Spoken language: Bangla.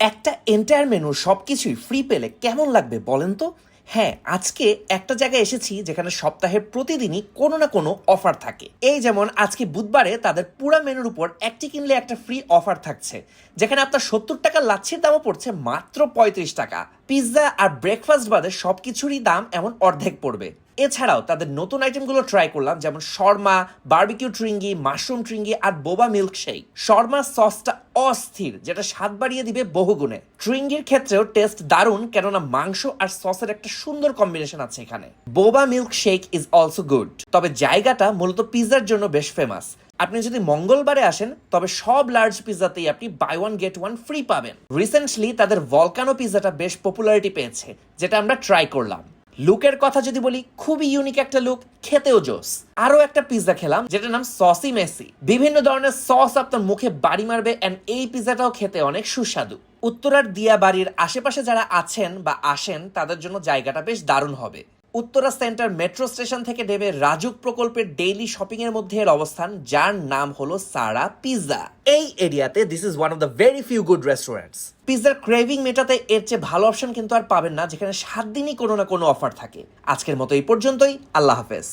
একটা এন্টায়ার মেনু সব কিছুই ফ্রি পেলে কেমন লাগবে বলেন তো? হ্যাঁ আজকে একটা জায়গায় এসেছি যেখানে সপ্তাহের প্রতিদিনই কোনো না কোনো অফার থাকে। এই যেমন আজকে বুধবারে তাদের পুরা মেনুর উপর একটি কিনলে একটা ফ্রি অফার থাকছে। যেখানে আপনার সত্তর টাকা লাচ্ছির দামও পড়ছে মাত্র পঁয়ত্রিশ টাকা। পিৎজা আর ব্রেকফাস্ট বাদে সবকিছুরই দাম এমন অর্ধেক পড়বে। এছাড়াও তাদের নতুন আইটেমগুলো ট্রাই করলাম, যেমন শর্মা বার্বিকিউ ট্রিঙ্গি মাশরুম ট্রিঙ্গি আর বোবা মিল্ক শেক শর্মা সসটা অস্থির, যেটা স্বাদ বাড়িয়ে দিবে বহুগুণে ট্রিঙ্গির ক্ষেত্রেও টেস্ট দারুণ, কেননা মাংস আর সসের একটা সুন্দর কম্বিনেশন আছে এখানে। Boba milk shake is also good তবে জায়গাটা মূলত পিৎজার জন্য বেশ ফেমাস আপনি যদি মঙ্গলবারে আসেন, তবে সব লার্জ পিৎজাতেই আপনি buy one get one free পাবেন। রিসেন্টলি তাদের ভলকানো পিৎজাটা বেশ পপুলারিটি পেয়েছে, যেটা আমরা ট্রাই করলাম। লুকের কথা যদি বলি, খুবই ইউনিক একটা লুক খেতেও জোস। আরও একটা পিৎজা খেলাম, যেটার নাম সসি মেসি বিভিন্ন ধরনের সস আপনার মুখে বাড়ি মারবে অ্যান্ড এই পিৎজাটাও খেতে অনেক সুস্বাদু। উত্তরার দিয়া বাড়ির আশেপাশে যারা আছেন বা আসেন, তাদের জন্য জায়গাটা বেশ দারুণ হবে। উত্তরা সেন্টার মেট্রো স্টেশন থেকে নেবে রাজুক প্রকল্পের ডেইলি শপিং এর মধ্যে এর অবস্থান যার নাম হলো সারা পিৎজা এই এরিয়াতে this is one of the very few good restaurants পিৎজার craving মেটাতে এর চেয়ে ভালো অপশন কিন্তু আর পাবেন না যেখানে সাত দিনই কোনো না কোনো অফার থাকে। আজকের মতো এই পর্যন্তই আল্লাহ হাফেজ।